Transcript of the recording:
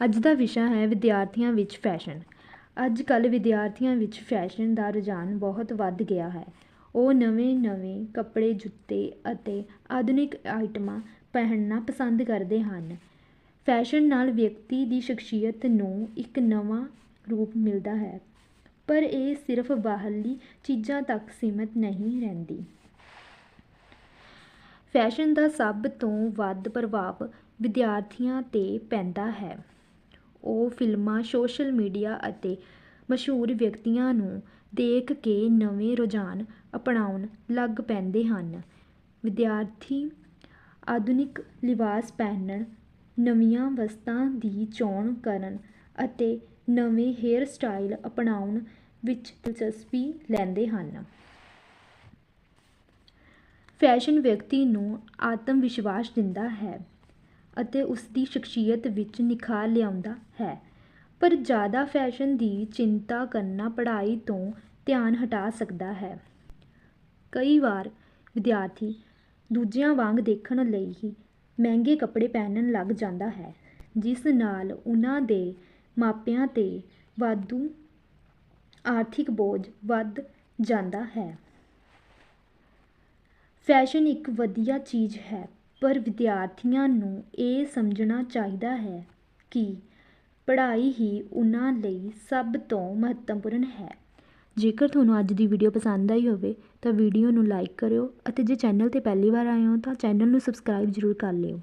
ਅੱਜ ਦਾ ਵਿਸ਼ਾ ਹੈ ਵਿਦਿਆਰਥੀਆਂ ਵਿੱਚ ਫੈਸ਼ਨ। ਅੱਜ ਕੱਲ੍ਹ ਵਿਦਿਆਰਥੀਆਂ ਵਿੱਚ ਫੈਸ਼ਨ ਦਾ ਰੁਝਾਨ ਬਹੁਤ ਵੱਧ ਗਿਆ ਹੈ। ਉਹ ਨਵੇਂ ਨਵੇਂ ਕੱਪੜੇ, ਜੁੱਤੇ ਅਤੇ ਆਧੁਨਿਕ ਆਈਟਮਾਂ ਪਹਿਨਣਾ ਪਸੰਦ ਕਰਦੇ ਹਨ। ਫੈਸ਼ਨ ਨਾਲ ਵਿਅਕਤੀ ਦੀ ਸ਼ਖਸੀਅਤ ਨੂੰ ਇੱਕ ਨਵਾਂ ਰੂਪ ਮਿਲਦਾ ਹੈ, ਪਰ ਇਹ ਸਿਰਫ ਬਾਹਰਲੀ ਚੀਜ਼ਾਂ ਤੱਕ ਸੀਮਤ ਨਹੀਂ ਰਹਿੰਦੀ। ਫੈਸ਼ਨ ਦਾ ਸਭ ਤੋਂ ਵੱਧ ਪ੍ਰਭਾਵ ਵਿਦਿਆਰਥੀਆਂ 'ਤੇ ਪੈਂਦਾ ਹੈ। ਉਹ ਫਿਲਮਾਂ ਸੋਸ਼ਲ ਮੀਡੀਆ ਅਤੇ ਮਸ਼ਹੂਰ ਵਿਅਕਤੀਆਂ ਨੂੰ ਦੇਖ ਕੇ ਨਵੇਂ ਰੁਝਾਨ ਅਪਣਾਉਣ ਲੱਗ ਪੈਂਦੇ ਹਨ। ਵਿਦਿਆਰਥੀ ਆਧੁਨਿਕ ਲਿਬਾਸ ਪਹਿਨਣ, ਨਵੀਆਂ ਵਸਤਾਂ ਦੀ ਚੋਣ ਕਰਨ ਅਤੇ ਨਵੇਂ ਹੇਅਰ ਸਟਾਈਲ ਅਪਣਾਉਣ ਵਿੱਚ ਦਿਲਚਸਪੀ ਲੈਂਦੇ ਹਨ। ਫੈਸ਼ਨ ਵਿਅਕਤੀ ਨੂੰ ਆਤਮ ਵਿਸ਼ਵਾਸ ਦਿੰਦਾ ਹੈ। ਅਤੇ ਉਸ ਦੀ ਸ਼ਖਸੀਅਤ ਵਿੱਚ ਨਿਖਾਰ ਲਿਆਉਂਦਾ ਹੈ। ਪਰ ਜ਼ਿਆਦਾ ਫੈਸ਼ਨ ਦੀ ਚਿੰਤਾ ਕਰਨਾ ਪੜ੍ਹਾਈ ਤੋਂ ਧਿਆਨ ਹਟਾ ਸਕਦਾ ਹੈ। ਕਈ ਵਾਰ ਵਿਦਿਆਰਥੀ ਦੂਜਿਆਂ ਵਾਂਗ ਦੇਖਣ ਲਈ ਹੀ ਮਹਿੰਗੇ ਕੱਪੜੇ ਪਹਿਨਣ ਲੱਗ ਜਾਂਦਾ ਹੈ, ਜਿਸ ਨਾਲ ਉਹਨਾਂ ਦੇ ਮਾਪਿਆਂ 'ਤੇ ਵਾਧੂ ਆਰਥਿਕ ਬੋਝ ਵੱਧ ਜਾਂਦਾ ਹੈ। ਫੈਸ਼ਨ ਇੱਕ ਵਧੀਆ ਚੀਜ਼ ਹੈ। ਪਰ ਵਿਦਿਆਰਥੀਆਂ ਨੂੰ ਇਹ ਸਮਝਣਾ ਚਾਹੀਦਾ ਹੈ ਕਿ ਪੜ੍ਹਾਈ ਹੀ ਉਹਨਾਂ ਲਈ ਸਭ ਤੋਂ ਮਹੱਤਵਪੂਰਨ ਹੈ। ਜੇਕਰ ਤੁਹਾਨੂੰ ਅੱਜ ਦੀ ਵੀਡੀਓ ਪਸੰਦ ਆਈ ਹੋਵੇ, ਤਾਂ ਵੀਡੀਓ ਨੂੰ ਲਾਈਕ ਕਰਿਓ ਅਤੇ ਜੇ ਚੈਨਲ 'ਤੇ ਪਹਿਲੀ ਵਾਰ ਆਏ ਹੋ, ਤਾਂ ਚੈਨਲ ਨੂੰ ਸਬਸਕ੍ਰਾਈਬ ਜ਼ਰੂਰ ਕਰ ਲਿਓ।